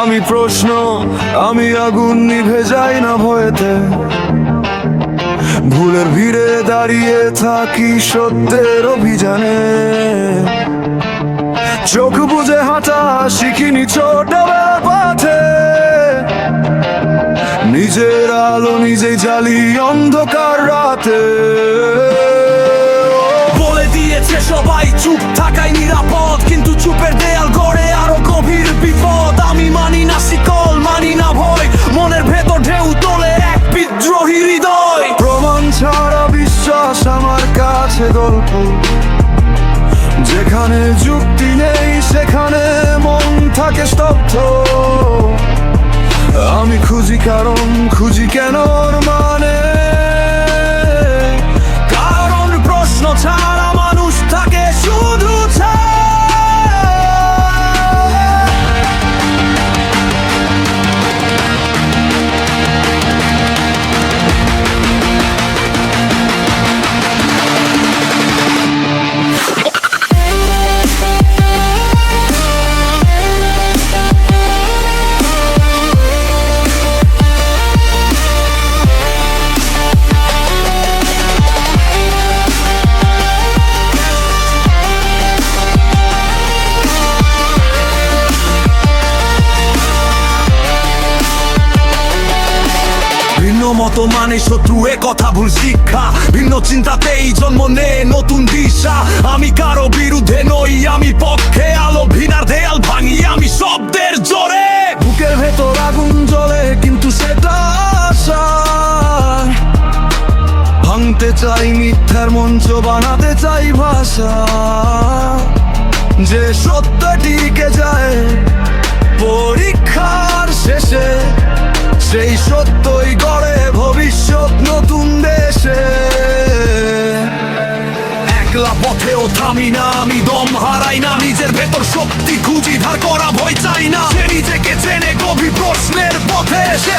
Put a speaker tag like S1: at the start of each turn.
S1: আমি প্রশ্ন, আমি আগুন নিভে যাই না ভয়েতে। ভুলের ভিড়ে দাঁড়িয়ে থাকি সত্যের অভিযানে। চোখ বুঝে নিজের আলো নিজেই জ্বালি অন্ধকার রাতে।
S2: বলে দিয়েছে সবাই চুপ থাকাই নিরাপদ কিন্তু চুপের দেয়াল গড়ে আরও গভীর বিপদ। আমি মানি না শিকল মানি না ভয় মনের ভেতর ঢেউ তোলে এক বিদ্রোহী হৃদয়।
S1: প্রমাণ ছাড়া বিশ্বাস আমার কাছে গল্প। যেখানে যুক্তি নেই সেখানে মন থাকে স্তব্ধ। আমি খুঁজি কারণ খুঁজি কেন মানে?
S2: মত মানে শত্রু, এ কথা ভুল শিক্ষা। ভিন্ন চিন্তাতেই জন্ম নে নতুন দিশা। আমি কারও বিরুদ্ধে নই, আমি পক্ষে আলো ভিনার দেয়াল ভাঙি, আমি শব্দের জোরে।
S1: বুকের ভেতর আগুন জ্বলে, কিন্তু সেটা ভাঙতে চাই মিথ্যার মঞ্চ, বানাতে চাই ভাষা। যে সত্য টিকে যায় পরীক্ষার শেষে, সেই সত্যই গড়ে নতুন দেশে।
S2: একলা পথেও থামি না, আমি দম হারাই না, নিজের ভেতর শক্তি খুঁজি, ধার করা ভয় চাই না। সে নিজেকে চেনে গভীর প্রশ্নের পথে, সে